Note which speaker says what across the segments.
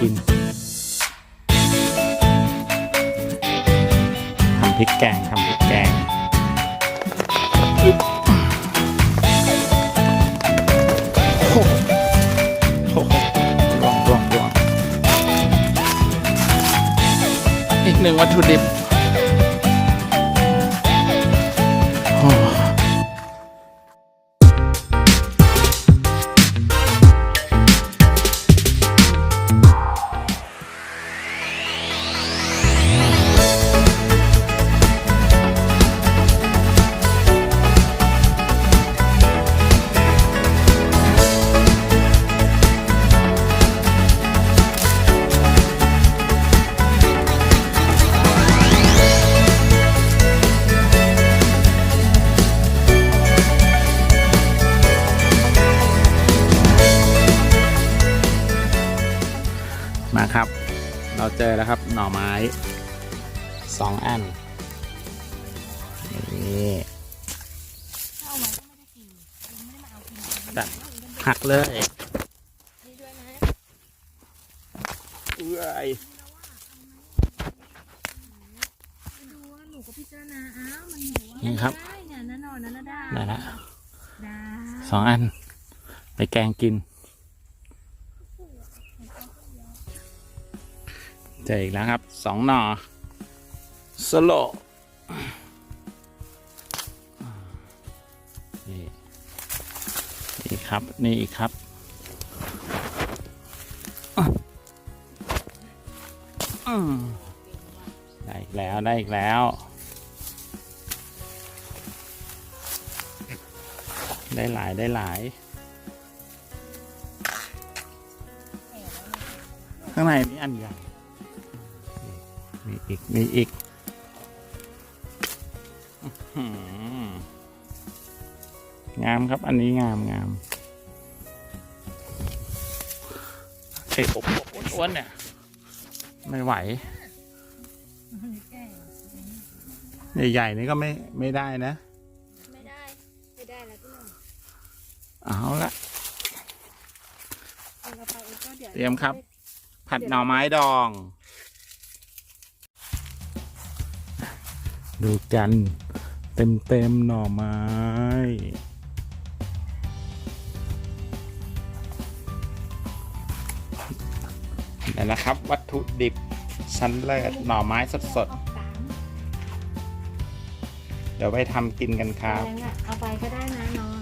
Speaker 1: กินทำพริกแกงทำพริกแกงโอ้โหโอ้โหร่วงร่วงร่วงอีกหนึ่งวัตถุดิบ แล้วครับ หน่อไม้สองอันนี่
Speaker 2: เข้ามาก็ไม่ได้กินยังไม่ได้มาเอากิน
Speaker 1: จัดหักเลย
Speaker 2: นี่ด้วยนะ
Speaker 1: เอ้ย
Speaker 2: ดูว่าหนูก็พิจารณาอ้าวมันหนูว่า
Speaker 1: นี่ครับ
Speaker 2: ได้เนี่ยนั่นนอนนั่นนะได้
Speaker 1: ได้ละ
Speaker 2: ได้
Speaker 1: สองอัน ไปแกงกิน เจออีกแล้วครับสองหน่อสโลนี่นี่ครับ นี่อีกครับได้อีกแล้วได้อีกแล้ว ได้หลายได้หลาย ข้างในนี่อันใหญ่ อีกมีอีกอื้อหืองามครับอันนี้งามงามไอ้อบอบอ้วนๆเนี่ย ไม่ไหว
Speaker 2: แก่
Speaker 1: ใหญ่ๆนี่ก็ไม่ไม่ได้นะ
Speaker 2: ไม่ได้ ไม่ได้แล้วพี่หนุ่ม
Speaker 1: เอาละ
Speaker 2: เอาเราไปเองก็เดี๋ยว
Speaker 1: เตรียมครับ ผัดหน่อไม้ดอง ดูกันเต็มเต็มๆหน่อไม้ นี่นแหละครับ วัตถุดิบชั้นเลิศหน่อไม้สด
Speaker 2: ออกสาม
Speaker 1: ๆเดี๋ยวไปทำกินกันครับ
Speaker 2: แรงอะเอาไปก็ได้นะนอน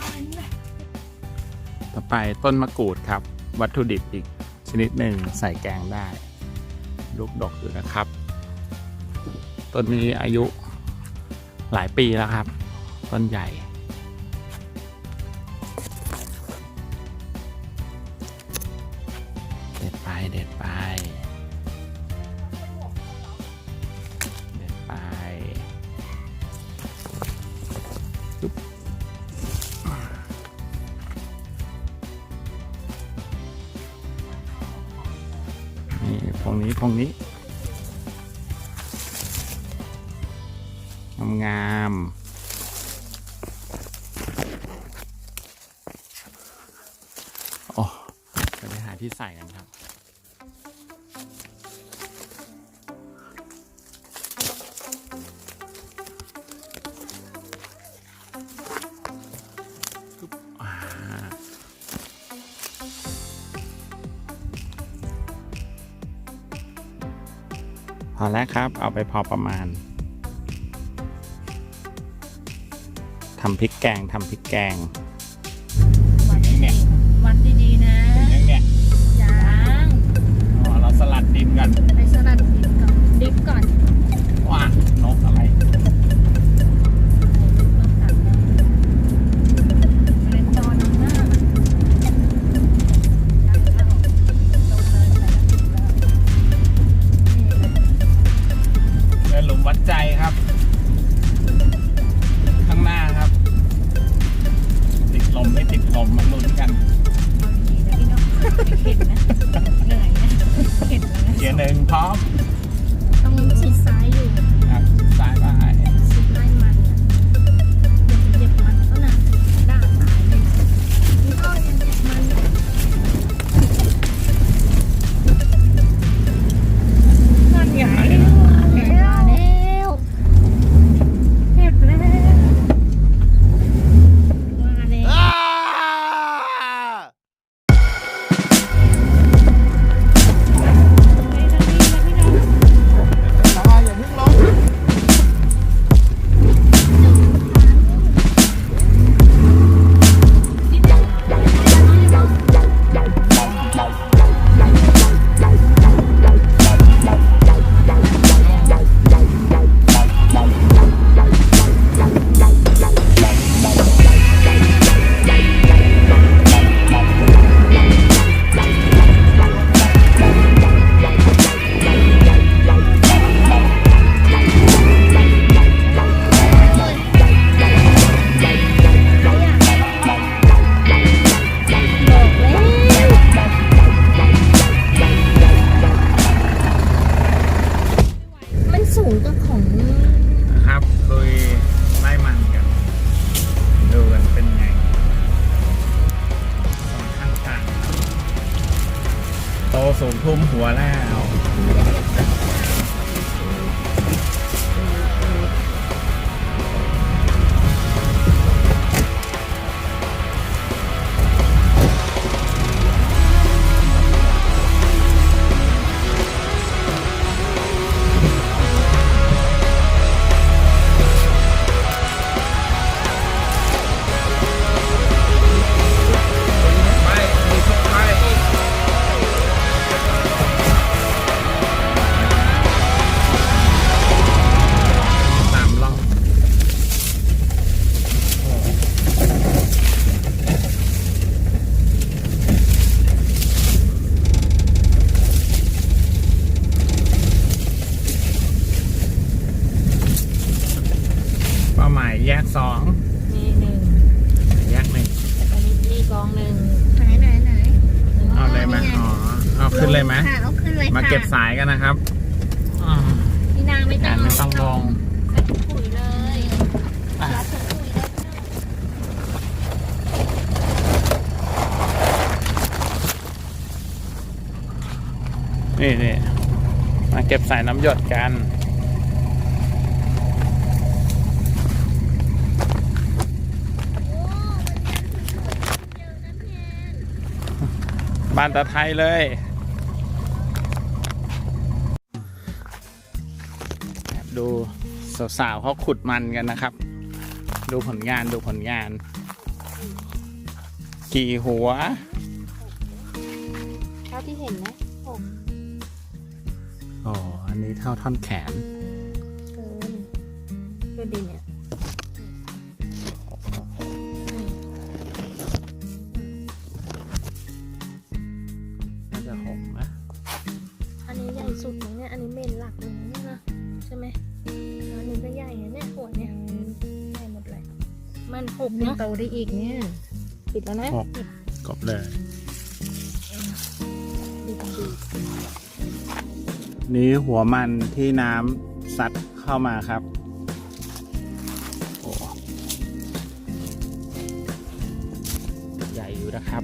Speaker 2: นอนนี่แหละ
Speaker 1: ต่อไปต้นมะกรูดครับ วัตถุดิบอีกชนิดหนึ่งใส่แกงได้ ลูกดกอยู่นะครับ ต้นนี้อายุหลายปีแล้วครับ ต้นใหญ่ เด็ดไปเด็ดไปเด็ดไปปุ๊บนี่พวงนี้พวงนี้ แล้วครับ เอาไปพอประมาณทำพริกแกงทำพริกแกง
Speaker 2: บ้า
Speaker 1: น
Speaker 2: ตะ
Speaker 1: ไทยเลยแอบดูสาวๆเขาขุดมันกันนะครับ ดูผลงานดูผลงาน กี่หัว
Speaker 2: เท่าที่เห็นนะหก
Speaker 1: อ๋อ อันนี้เท่าท่อนแขน
Speaker 2: เกินดูดิเนี่ย ได้
Speaker 3: อีกเนี่ย
Speaker 2: ปิดแล้วนะ
Speaker 1: หกกบเลยนี่หัวมันที่น้ำซัดเข้ามาครับใหญ่อยู่นะครับ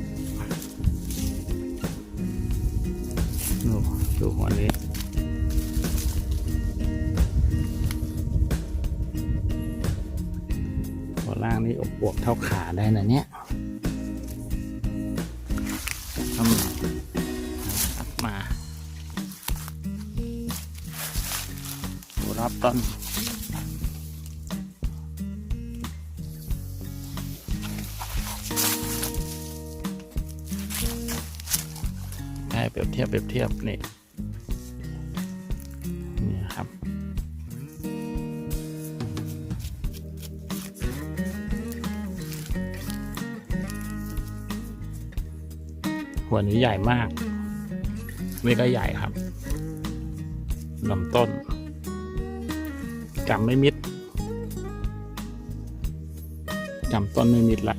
Speaker 1: วบเท่าขาได้นะเนี่ย หัวนี้ใหญ่มากนี่ก็ใหญ่ครับลำต้นจำไม่มิดจำต้นไม่มิดละ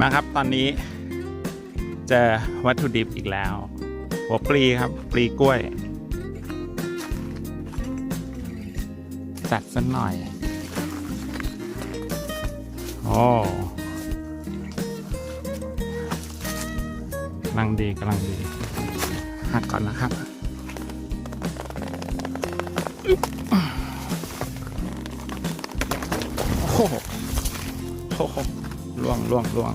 Speaker 1: มาครับตอนนี้เจอวัตถุดิบอีกแล้ว หัวปลีครับ ปลีกล้วย จัดสักหน่อย อ้กำลังดีกำลังดี หักก่อนนะครับ โอ้โหโอ้โหล่วงล่วงล่วง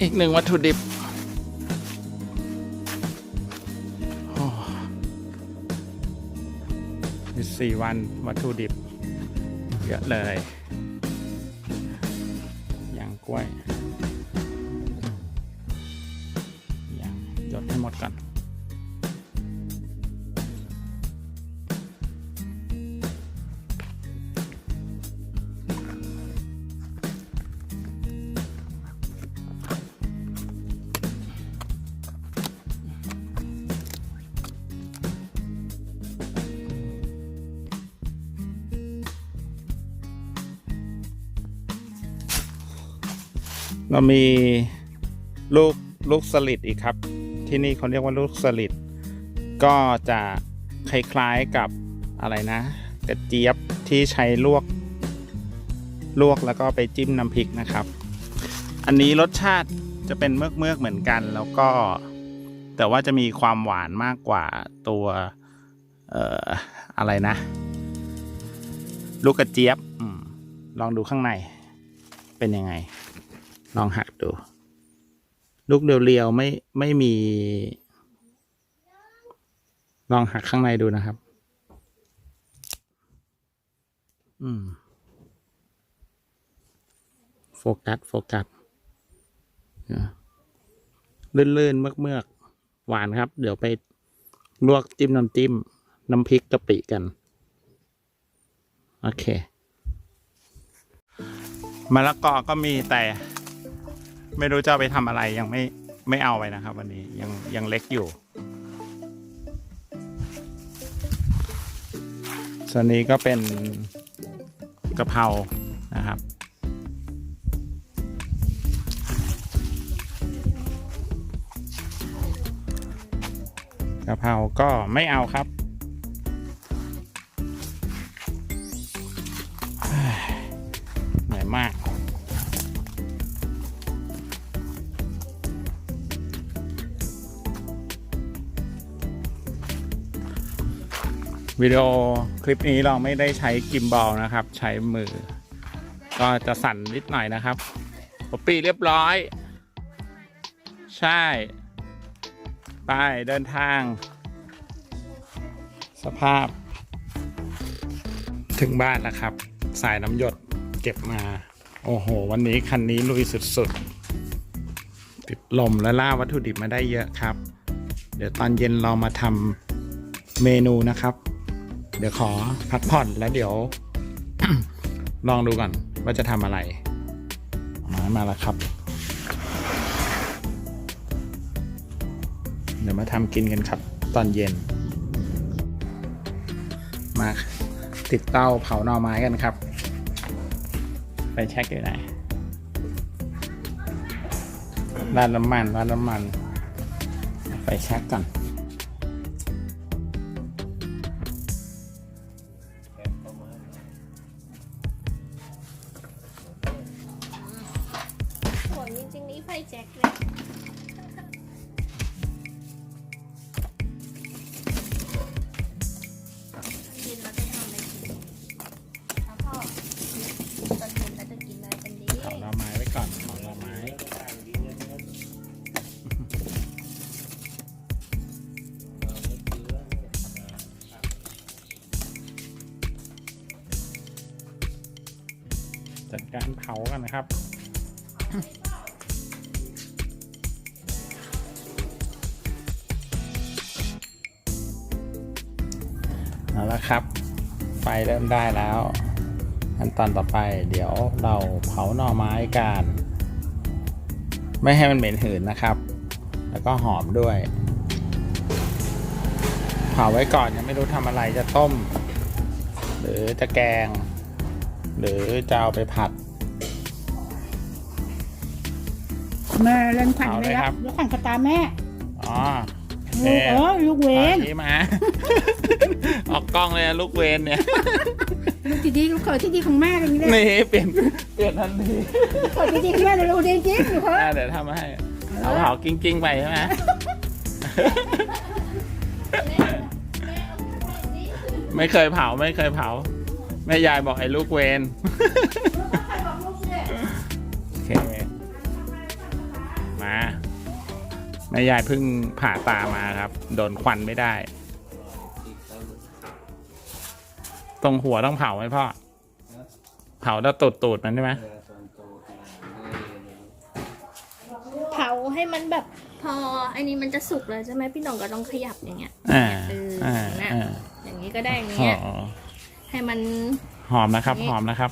Speaker 1: อีกหนึ่งวัตถุดิบอ้มีสี่วันวัตถุดิบ เยอะเลยยางกล้วย เรามีลูกลูกสลิดอีกครับ ที่นี่เขาเรียกว่าลูกสลิดก็จะคล้ายๆกับอะไรนะ กระเจี๊ยบที่ใช้ลวก ลวกแล้วก็ไปจิ้มน้ำพริกนะครับ อันนี้รสชาติจะเป็นเมือกเมือกๆเหมือนกัน แล้วก็ แต่ว่าจะมีความหวานมากกว่าตัวเอ่ออะไรนะ ลูกกระเจี๊ยบอลองดูข้างในเป็นยังไง ลองหักดู ลูกเรียวๆไม่ไม่มี ลองหักข้างในดูนะครับ อืม โฟกัส โฟกัสเนี่ยลื่นๆ เมือกๆ หวานครับ เดี๋ยวไปลวกจิ้มน้ำจิ้ม น้ำพริกกะปิกัน โอเคมะละกอก็มีแต่ ไม่รู้จะเอาไปทำอะไรยังไม่ไม่เอาไปนะครับ วันนี้ยังยังเล็กอยู่ส่วนนี้ก็เป็นกะเพรานะครับ กะเพราก็ไม่เอาครับ วิดีโอคลิปนี้เราไม่ได้ใช้กิมบอลนะครับ ใช้มือ ก็จะสั่นนิดหน่อยนะครับปอปปี้เรียบร้อย ใช่ ไปเดินทาง สภาพ ถึงบ้านแล้วครับ สายน้ำหยดเก็บมา โอ้โห วันนี้คันนี้ลุยสุดๆ ติดลมและล่าวัตถุดิบมาได้เยอะครับ เดี๋ยวตอนเย็นเรามาทำเมนูนะครับ เดี๋ยวขอพักผ่อนแล้วเดี๋ยว ลองดูก่อนว่าจะทำอะไรมามาแล้วครับ เดี๋ยวมาทำกินกันครับ ตอนเย็น มาติดเตาเผาหน่อไม้กันครับ ไปเช็คอยู่ไหนร้านน้ำมันร้านน้ำมัน ไปเช็คก่อน ไฟเริ่มได้แล้วขั้นตอนต่อไปเดี๋ยวเราเผาหน่อไม้กัน ไม่ให้มันเหม็นหืนนะครับ แล้วก็หอมด้วย เผาไว้ก่อนยังไม่รู้ทำอะไรจะต้ม หรือจะแกง หรือจะเอาไปผัด
Speaker 3: แม่เล่นขวัญ
Speaker 1: เอา
Speaker 3: ไป
Speaker 1: เลย
Speaker 3: แล้
Speaker 1: ครั
Speaker 3: ว
Speaker 1: บ
Speaker 3: แล้วขวัญกระตาแม่
Speaker 1: อ๋อโอ เค
Speaker 3: ลูกเออลูกเว
Speaker 1: ต
Speaker 3: น
Speaker 1: อนนี้มา ออกกล้องเลยนะลูกเวนเนี่ย
Speaker 3: ลูกที่ดีลูกเขยที่ดีของแม่อย่างนี้เลย
Speaker 1: นี่เปลี่ยนเปลี่ยนทันที
Speaker 3: เขยที่ดีของแม่เลยลูกจริงๆลูกเขย
Speaker 1: อะเดี๋ยวทำให้เอาเผากิ้งๆไปใช่ไหมไม่เคยเผาไม่เคยเผาแม่ยายบอกไอ้ลูกเวนโอเคมา แม่ยายเพิ่งผ่าตามาครับ โดนควันไม่ได้ ตรงหัวต้องเผาไหมพ่อ เผาแล้วตูดตูดๆมันใช่ไหม
Speaker 2: เผาให้มันแบบพออันนี้มันจะสุกเลยใช่ไหมพี่หน่องก็ต้องขยับอย่างเงี้ย
Speaker 1: อ่า
Speaker 2: เออ
Speaker 1: อ่า
Speaker 2: น่ะ
Speaker 1: อ่า
Speaker 2: อย่างนี้ก็ได้อย่าง
Speaker 1: อ๋
Speaker 2: เงี้ย
Speaker 1: อ
Speaker 2: ให้มัน
Speaker 1: หอมนะครับ
Speaker 2: นี่
Speaker 1: หอมนะครับ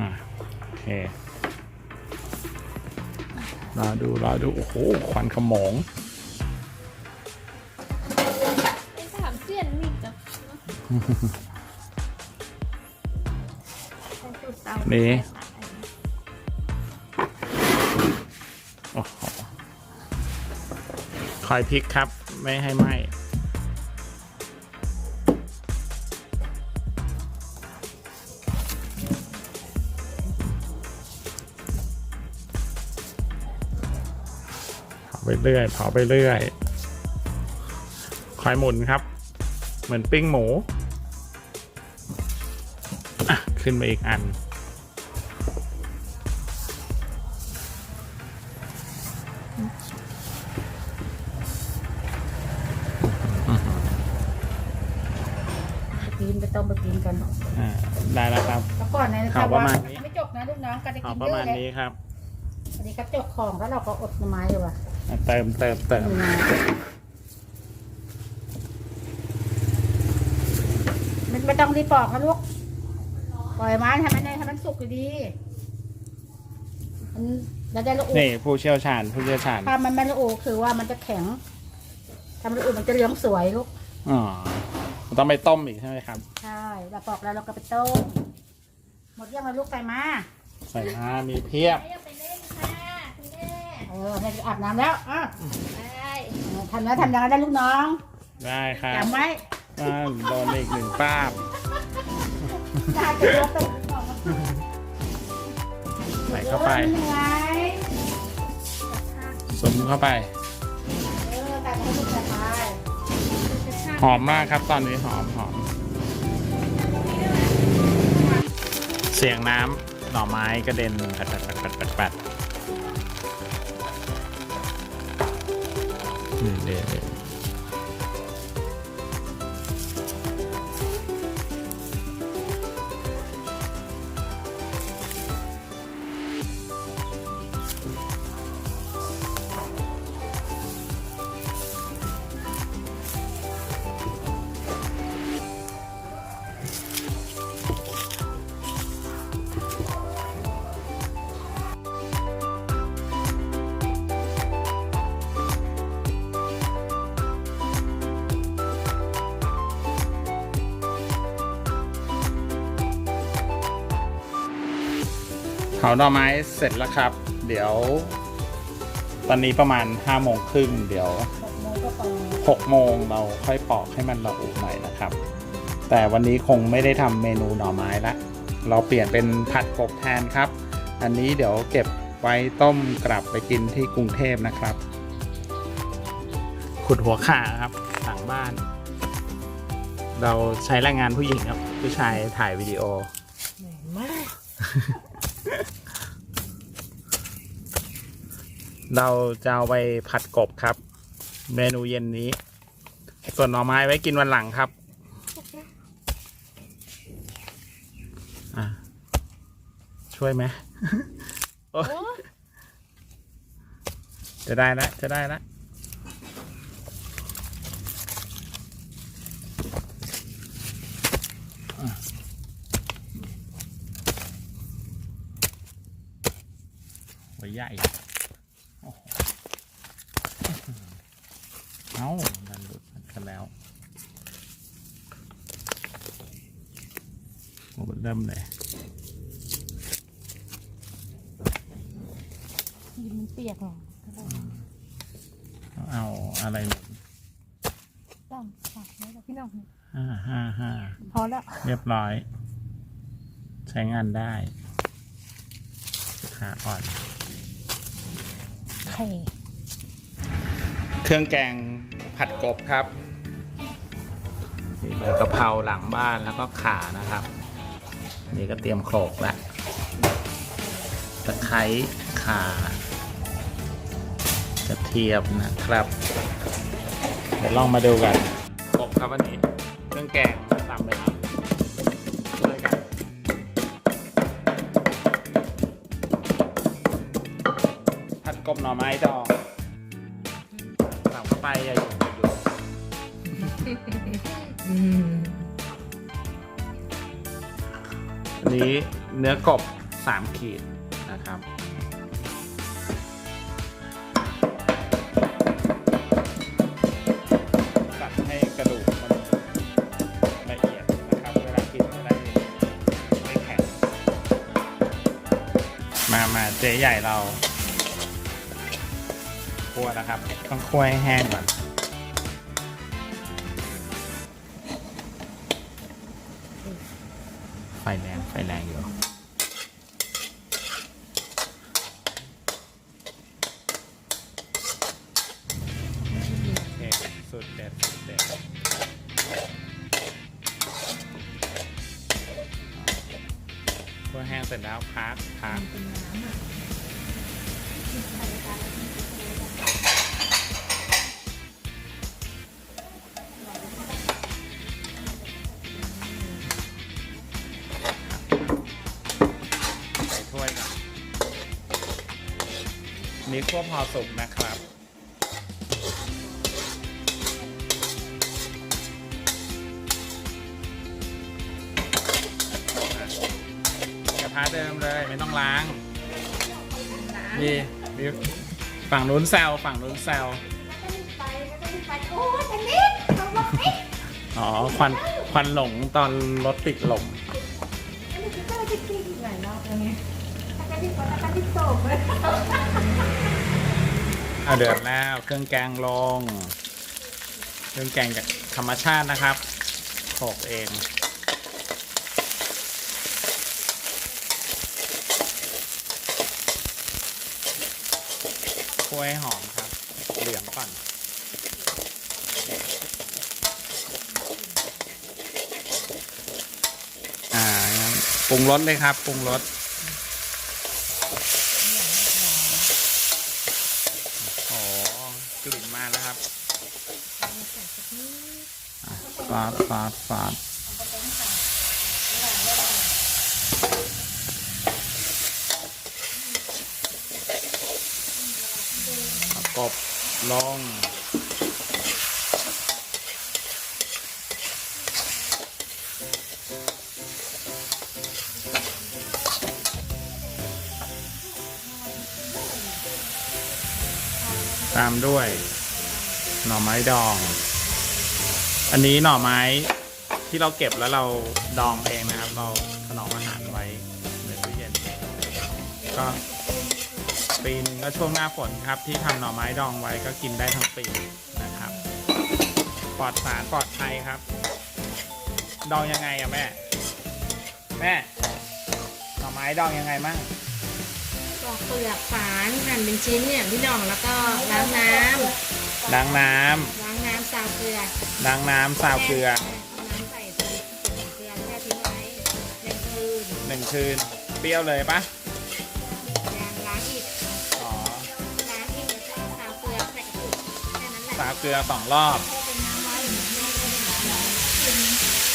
Speaker 1: อ่าโอเค รอดูรอดู โอ้โห ควันขโมง
Speaker 2: เป็นสามเสี้ยนมีดจ้ะใช้สูตรเตา
Speaker 1: นี่
Speaker 2: ใช้สายอันนี้
Speaker 1: โอ้โหคอยพลิกครับ ไม่ให้ไหม้ เรื่อย เผาไปเรื่อยคอยหมุนครับ เหมือนปิ้งหมูอะขึ้นมาอีกอัน
Speaker 3: กินไปต้มไปกินกัน
Speaker 1: อ่าได้แล้วครับ
Speaker 3: แล้วก่อนนะ
Speaker 1: เอาประมาณนี้
Speaker 3: ไม่จบนะลูกน้องกันจะ
Speaker 1: เอา
Speaker 3: กิน
Speaker 1: ประ
Speaker 3: เย
Speaker 1: มา
Speaker 3: อะ
Speaker 1: ณ
Speaker 3: เลย
Speaker 1: นี้ครับ
Speaker 3: อันนี้ครับจบของแล้วเราก็อดหน่อไม้อยู่ว่ะ
Speaker 1: อะเติมเติมเติม
Speaker 3: มันไม่ต้องรีบปอกนะลูกปล่อยมันให้มันให้มันสุกดีๆมันแล้วได้ละอุ
Speaker 1: นี่ผู้เชี่ยวชาญผู้เชี่ยวชาญ
Speaker 3: ถ้ามันไม่ละอุคือว่ามันจะแข็งถ้ามันละอุมันจะเหลืองสวยลูก
Speaker 1: อ๋อต้องไปต้มอีกใช่ไหมครับ
Speaker 3: ใช่เราปอกแล้วเราก็ไปต้มหมดยังละลูกไปมา
Speaker 1: ใส่มามีเพียบ
Speaker 2: เอ
Speaker 3: อให้อาบน้ำแล้วอะ
Speaker 2: ได้
Speaker 3: เออทำแล้วทำยังไงได้ลูกน้อง
Speaker 1: ได้ครับ
Speaker 3: จำไว้
Speaker 1: อ่าโดนอีกหนึ่งป้าบ
Speaker 3: ได้จะยกตัวออกมา
Speaker 1: ใส่เข้าไป
Speaker 3: ออมันยังไง
Speaker 1: สมเข้าไป
Speaker 3: เออแต่ให้ลูกจะตาย
Speaker 1: หอมมากครับตอนนี้หอมหอม เสียงน้ำหน่อไม้กระเด็นปัดปัดปัดปัดปัด ปัดนี่าหน่อไม้เสร็จแล้วครับ เดี๋ยว ตอนนี้ประมาณห้าโมงครึ่งเดี๋ยว
Speaker 3: หกโมง
Speaker 1: เราค่อยปอกให้มันละอุหน่อยนะครับ แต่วันนี้คงไม่ได้ทำเมนูหน่อไม้ละเราเปลี่ยนเป็นผัดกบแทนครับ อันนี้เดี๋ยวเก็บไว้ต้มกลับไปกินที่กรุงเทพนะครับ ขุดหัวข่าครับหลังบ้าน เราใช้แรงงานผู้หญิงครับ ผู้ชายถ่ายวิดีโอ
Speaker 2: เหนื่อยมาก
Speaker 1: เราจะเอาไปผัดกบครับ เมนูเย็นนี้ ส่วนหน่อไม้ไว้กินวันหลังครับช่วยไหมจะได้แล้วจะได้แล้วอะหัวใหญ่ โอ้โห เอ้าดันหลุดกันแล้วโอ้เริ่มเลย
Speaker 2: ยินมันเปียกเหรอ
Speaker 1: เอาอะไรหนุน
Speaker 2: ต้องฝากไว้กับพี่น้อง
Speaker 1: ห้าห้าห้า
Speaker 2: พอแล้ว
Speaker 1: เรียบร้อย ใช้งานได้ขาอ่อน
Speaker 2: ไข่
Speaker 1: เครื่องแกงผัดกบครับมีใบกะเพราหลังบ้านแล้วก็ข่านะครับ นี่ก็เตรียมโขลกแล้วตะไคร้ข่ากระเทียมนะครับ เดี๋ยวลองมาดูกันกบครับวันนี้เครื่องแกงตามไปครับช่วยกันผัดกบหน่อไม้ดอง นี้เนื้อกบสามขีดนะครับ ตัดให้กระดูกมันละเอียดนะครับ เวลากินจะได้ไม่แข็ง มามาเจ๊ใหญ่เราคั่วนะครับ ต้องคั่วให้แห้งก่อน ไฟแรงไฟแรงอยู่สุดเด็ดสุดเด็ดพอแห้งเสร็จแล้วพักพัก
Speaker 3: เป็นน้ำอะ
Speaker 1: คั่วพอสุกนะครับ กระทะเดิมเลยไม่ต้องล้างนี่มีฝั่งนู้นแซวฝั่งนู้นแซว
Speaker 3: ไปก็ต้องไปโอ้ยอันนี้เขาบอกเอ๊ะ
Speaker 1: อ๋อ ควัน ควันหลงตอนรถติดลม
Speaker 3: อันนี้คือเจ้าจริงๆหลายรอบแล้วไงถ้าจะที่ก่อนถ้าจะที่โตกเลย
Speaker 1: เอาเดือดแล้วเครื่องแกงลง เครื่องแกงจากธรรมชาตินะครับโขกเองคั่วให้หอมครับ เหลืองก่อนอ่างั้นปรุงรสเลยครับปรุงรส โอ้กลิ่นมาแล้วครับอะฟาดฟาดฟาดประกบลงตามด้วย หน่อไม้ดอง อันนี้หน่อไม้ที่เราเก็บแล้วเราดองเองนะครับ เราถนอมอาหารไว้ในตู้เย็นก็ปีหนึงก็ช่วงหน้าฝนครับ ที่ทำหน่อไม้ดองไว้ก็กินได้ทั้งปีนะครับ ปลอดสารปลอดภัยครับ ดองยังไงอะแม่ แม่ หน่อไม้ดองยังไงมั่ง
Speaker 2: ปอกเปลือกฝานหั่นเป็นชิ้นเนี่ยพี่น้องแล้วก็ล้างน้ำ
Speaker 1: ล้างน้ำ
Speaker 2: ล้างน้ำ ซาวเกลือ
Speaker 1: ล้างน้ำซาวเกลือ
Speaker 2: เอาน้ำใส่ใส่เกลือแช่ทิ้งไว้หนึ่งคืน
Speaker 1: หนึ่งคืน เปรี้ยวเลยปะ
Speaker 2: ยางล้างอีก
Speaker 1: อ๋อ
Speaker 2: ล้างอีกแล้วก็ซาวเกลือใส่กระปุกแค่นั้นแหละ
Speaker 1: ซาวเกลือสองรอบ
Speaker 2: เป็นน้ำไว้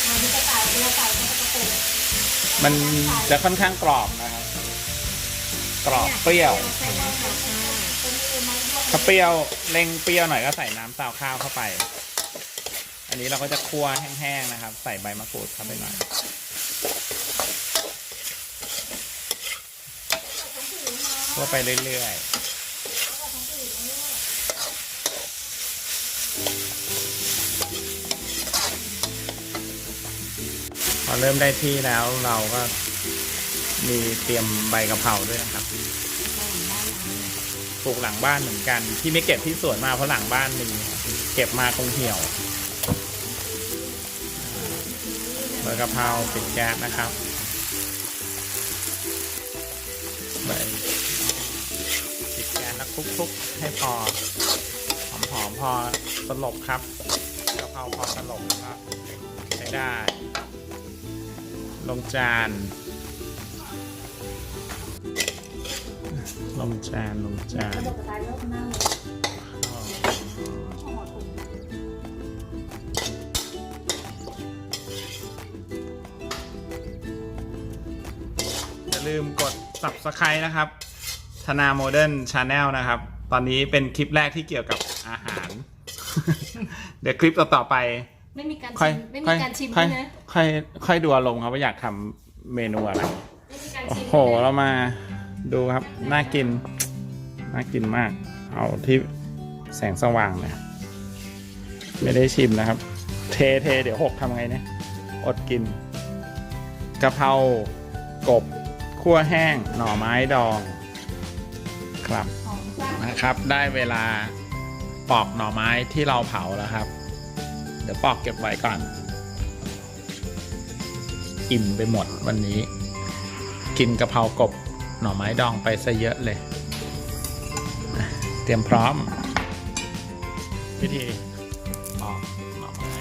Speaker 2: มันจะใส่เกลือใส่ในกระปุก
Speaker 1: มันจะค่อนข้างกรอบนะครับ กรอบเปรี้ยว
Speaker 2: ใส่น้ำซาวข้าว
Speaker 1: ถ้าเปรี้ยวเร่งเปรี้ยวหน่อยก็ใส่น้ำซาวข้าวเข้าไป อันนี้เราก็จะคั่วแห้งๆนะครับ ใส่ใบมะกรูดเข้าไปหน่อยคั่วไปเรื่อยๆพอเริ่มได้ที่แล้วเราก็มีเตรียมใบกะเพราด้วยนะครับ ปลูกหลังบ้านเหมือนกัน ที่ไม่เก็บที่สวนมาเพราะหลังบ้านมีเก็บมาตรงเหี่ยวใบกะเพราปิดแก๊สนะครับใบปิดแก๊สแล้วคลุกๆให้พอหอมๆพอสลบครับกะเพราพอสลบก็ใช้ได้ ลงจาน ลงจานลงจาน
Speaker 3: ระบบการเริ่มนั่งเลย
Speaker 1: อย่าลืมกด subscribe นะครับ ธนาโมเดิร์นชาแนลนะครับ ตอนนี้เป็นคลิปแรกที่เกี่ยวกับอาหาร เดี๋ยวคลิปต่อๆไป
Speaker 2: ไม่มีการ
Speaker 1: ค่อย
Speaker 2: ชิมไม่มี
Speaker 1: ค่อย
Speaker 2: การชิม
Speaker 1: ค่
Speaker 2: ด้
Speaker 1: อ
Speaker 2: วยยนะ
Speaker 1: ค่อยค่อยดูอารมณ์ครับว่าอยากทำเมนูอะไร
Speaker 2: ไม่มีการ
Speaker 1: โอ้
Speaker 2: ชิม
Speaker 1: โหเรามา ดูครับ น่ากิน น่ากินมาก เอาที่แสงสว่างเลยไม่ได้ชิมนะครับ เทเทเดี๋ยวหกทำไงเนี่ย อดกินกะเพรากบคั่วแห้ง หน่อไม้ดอง ครับนะครับ ได้เวลาปอกหน่อไม้ที่เราเผาแล้วครับ เดี๋ยวปอกเก็บไว้ก่อน อิ่มไปหมดวันนี้ กินกะเพรากบ หน่อไม้ดองไปซะเยอะเลยอะเตรียมพร้อม วิธีปอกหน่อไม้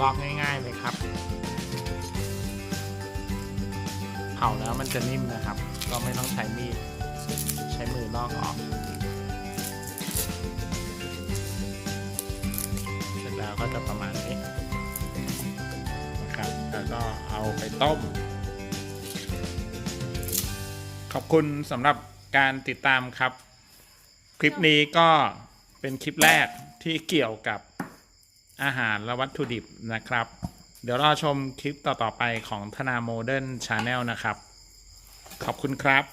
Speaker 1: ลอกง่ายๆเลยครับเผาแล้วมันจะนิ่มนะครับ ก็ไม่ต้องใช้มีด ใช้มือลอกออกเสร็จแล้วก็จะประมาณนี้นะครับ แล้วก็เอาไปต้ม ขอบคุณสำหรับการติดตามครับ คลิปนี้ก็เป็นคลิปแรกที่เกี่ยวกับอาหารและวัตถุดิบนะครับ เดี๋ยวรอชมคลิปต่อ ๆ ไปของธนาโมเดิร์นชาแนลนะครับ ขอบคุณครับ